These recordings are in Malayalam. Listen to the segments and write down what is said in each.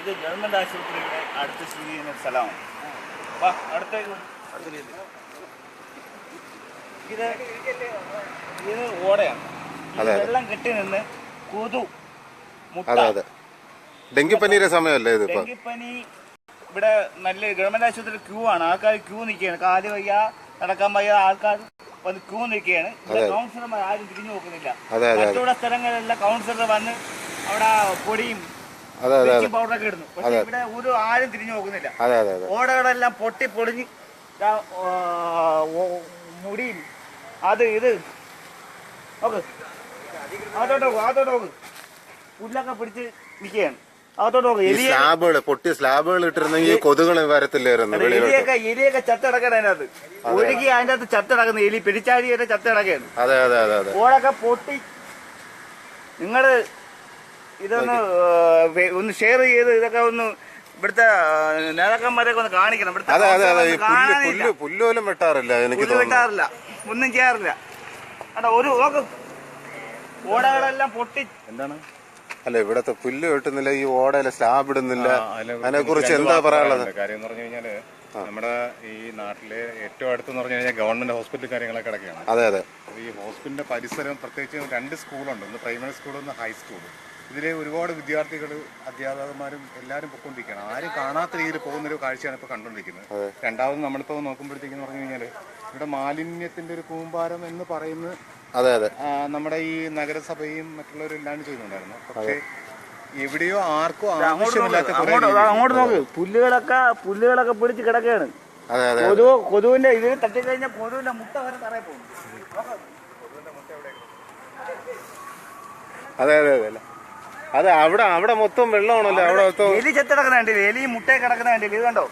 ഇത് ഗവൺമെന്റ് ആശുപത്രിയുടെ അടുത്ത് സ്ഥിതി ചെയ്യുന്ന ഒരു സ്ഥലമാണ്. വാ അടുത്തേക്ക്. ഇത്. ഇത് ഓടയാണ്. വെള്ളം കെട്ടി നിന്ന് കൊതു അതെ അതെ. ഡെങ്കിപ്പനിയുടെ സമയമല്ലേ ഇത് ഡെങ്കിപ്പനി ഇവിടെ നല്ല ഗവൺമെന്റ് ആശുപത്രി ക്യൂ ആണ്. ആൾക്കാർ ക്യൂ നിൽക്കുകയാണ്. കാൽ വയ്യ നടക്കാൻ വയ്യ ആൾക്കാർ വന്ന് ക്യൂ നിൽക്കുകയാണ്. കൗൺസിലർമാർ ആരും തിരിഞ്ഞു നോക്കുന്നില്ല. മറ്റുള്ള സ്ഥലങ്ങളിലെല്ലാം കൗൺസിലർ വന്ന് അവിടെ പൊടിയും അതെ അതെ അതെ. പൗഡറൊക്കെ ഇടുന്നു. പക്ഷെ ഇവിടെ ഒരു ആരും തിരിഞ്ഞു നോക്കുന്നില്ല. അതെ അതെ അതെ. ഓടകളെല്ലാം പൊട്ടി പൊളിഞ്ഞ് മുടിയും അത് ഇത്. നോക്ക്. അതോട്ട് നോക്ക് അതോട്ട് നോക്ക്. പുല്ലൊക്കെ പിടിച്ച് നിൽക്കുകയാണ്. ഈ സ്ലാബുകൾ പൊട്ടിയ സ്ലാബുകൾ ഇട്ടിരുന്നെങ്കിൽ കൊതുകൾ വരത്തില്ലായിരുന്നു എലിയൊക്കെ എലിയൊക്കെ ചത്തടക്കണം അതിനകത്ത്. ഒഴുകി അതിന്റെ അകത്ത് ചത്തടക്കുന്ന. എലി പിടിച്ചാടി വരെ ചത്തടക്കാണ് അതെ അതെ അതെ. ഓടൊക്കെ പൊട്ടി. നിങ്ങൾ ഇതൊന്ന് ഒന്ന് ഷെയർ ചെയ്ത് ഇതൊക്കെ ഒന്ന് ഇവിടുത്തെ ആ, നേതാക്കന്മാരൊക്കെ ഒന്ന് കാണിക്കണം. ഇവിടുത്തെ അതെ അതെ അതെ. ഈ കൗൺസിലർമാർക്ക് പുല്ല് പുല്ല് പുല്ല് പോലും വെട്ടാറില്ല എനിക്ക് പുല്ല് വെട്ടാറില്ല. ഒന്നും ചെയ്യാറില്ല. എടാ ഒരു നോക്ക്. ഓടകളെല്ലാം പൊട്ടി. എന്താണ്? അല്ല ഇവിടത്തെ പുല്ല് വെട്ടുന്നില്ല ഈ ഓടയിലെ സ്ലാബ് ഇടുന്നില്ല. അതിനെ കുറിച്ച് എന്താ പറയാനുള്ളത്? കാര്യം എന്ന് പറഞ്ഞു കഴിഞ്ഞാൽ നമ്മുടെ ഈ നാട്ടിലെ ഏറ്റവും അടുത്തെന്ന് പറഞ്ഞു കഴിഞ്ഞാൽ ഗവൺമെന്റ് ഹോസ്പിറ്റൽ കാര്യങ്ങളൊക്കെ കിടക്കുകയാണ് അതെ അതെ. ഈ ഹോസ്പിറ്റലിന്റെ പരിസരം പ്രത്യേകിച്ച് രണ്ട് സ്കൂളുണ്ട്. ഒന്ന് പ്രൈമറി സ്കൂളും ഒന്ന് ഹൈസ്കൂൾ ഇതിലെ ഒരുപാട് വിദ്യാർത്ഥികൾ അധ്യാപകന്മാരും എല്ലാവരും പൊക്കൊണ്ടിരിക്കുകയാണ്. ആരും കാണാത്ത രീതിയിൽ പോകുന്ന ഒരു കാഴ്ചയാണ് ഇപ്പോൾ കണ്ടുകൊണ്ടിരിക്കുന്നത്. രണ്ടാമത് നമ്മളിപ്പോൾ നോക്കുമ്പോഴത്തേക്കെന്ന് പറഞ്ഞു കഴിഞ്ഞാൽ ഇവിടെ മാലിന്യത്തിന്റെ ഒരു കൂമ്പാരം എന്ന് പറയുന്ന അതെ അതെ. നമ്മുടെ ഈ നഗരസഭയും മറ്റുള്ളവരും എല്ലാം ചെയ്യുന്നുണ്ടായിരുന്നു. പക്ഷേ എവിടെയോ ആർക്കും ആവശ്യമില്ലാത്ത കുറേ അങ്ങോട്ട് അങ്ങോട്ട് നോക്ക്. പുല്ലുകളൊക്കെ പുല്ലുകളൊക്കെ പിടിച്ച് കിടക്കുകയാണ്. അതെ അതെ കൊതു കൊതുവിന്റെ ഇതിൽ തട്ടിക്കഴിഞ്ഞാൽ കൊതുവിന്റെ മുട്ട വരെ തറയെ പോകും അതെ അതെ അതെ അല്ല. അതെ അവിടെ അവിടെ മൊത്തം വെള്ളമാണല്ലോ അവിടെ മൊത്തം എലി ചെത്ത് കിടക്കുന്ന കണ്ടില്ലേ? എലി മുട്ട കിടക്കുന്ന കണ്ടില്ലേ? ഇത് കണ്ടോ?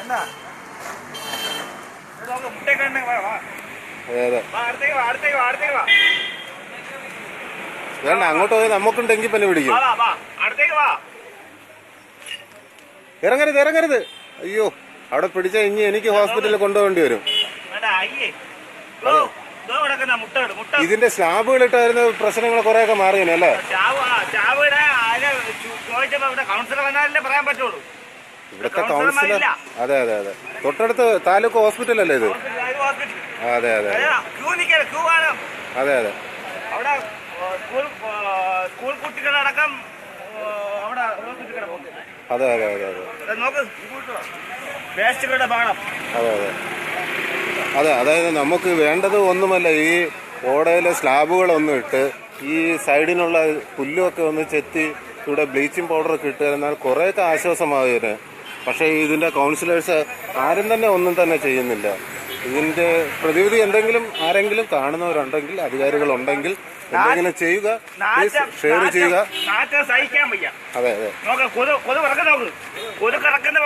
എന്താ. അതെ അതെ. വേണ്ട അങ്ങോട്ട് പോയി നമുക്കും ഡെങ്കിപ്പനി പിടിക്കും. ഇറങ്ങരുത് ഇറങ്ങരുത്. അയ്യോ അവിടെ പിടിച്ച ഇനി എനിക്ക് ഹോസ്പിറ്റലിൽ കൊണ്ടുപോകേണ്ടി വരും. വേണ്ട, ഇതിന്റെ സ്ലാബുകൾ ഇട്ടായിരുന്ന പ്രശ്നങ്ങൾ കുറെയൊക്കെ മാറിയനെ അല്ലേ? ഇവിടുത്തെ കൗൺസിലർ. അതെ അതെ അതെ. തൊട്ടടുത്ത് താലൂക്ക് ഹോസ്പിറ്റൽ അല്ലേ ഇത് അതെ അതെ അതെ. അതെ സ്കൂൾ കുട്ടികളടക്കം അതെ അതെ അതെ അതെ. അതെ അതെ. അതെ അതായത് നമുക്ക് വേണ്ടത് ഒന്നുമല്ല ഈ ഓടയിലെ സ്ലാബുകളൊന്നും ഇട്ട് ഈ സൈഡിനുള്ള പുല്ലുമൊക്കെ ഒന്ന് ചെത്തി ഇവിടെ ബ്ലീച്ചിങ് പൗഡറൊക്കെ ഇട്ട് എന്നാൽ കുറേയൊക്കെ ആശ്വാസമാകുന്നത് പക്ഷേ ഇതിന്റെ കൗൺസിലേഴ്സ് ആരും തന്നെ ഒന്നും തന്നെ ചെയ്യുന്നില്ല. ഇതിന്റെ പ്രതിവിധി എന്തെങ്കിലും ആരെങ്കിലും കാണുന്നവരുണ്ടെങ്കിൽ അധികാരികളുണ്ടെങ്കിൽ എന്തെങ്കിലും ചെയ്യുക ഷെയർ ചെയ്യുക. അതെ അതെ. കൊതു കിടക്കുന്ന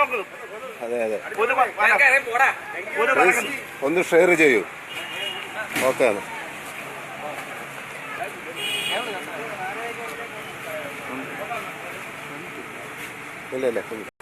അതെ അതെ. പ്ലീസ് ഒന്ന് ഷെയർ ചെയ്യൂ. ഓക്കെ ഇല്ല ഇല്ല.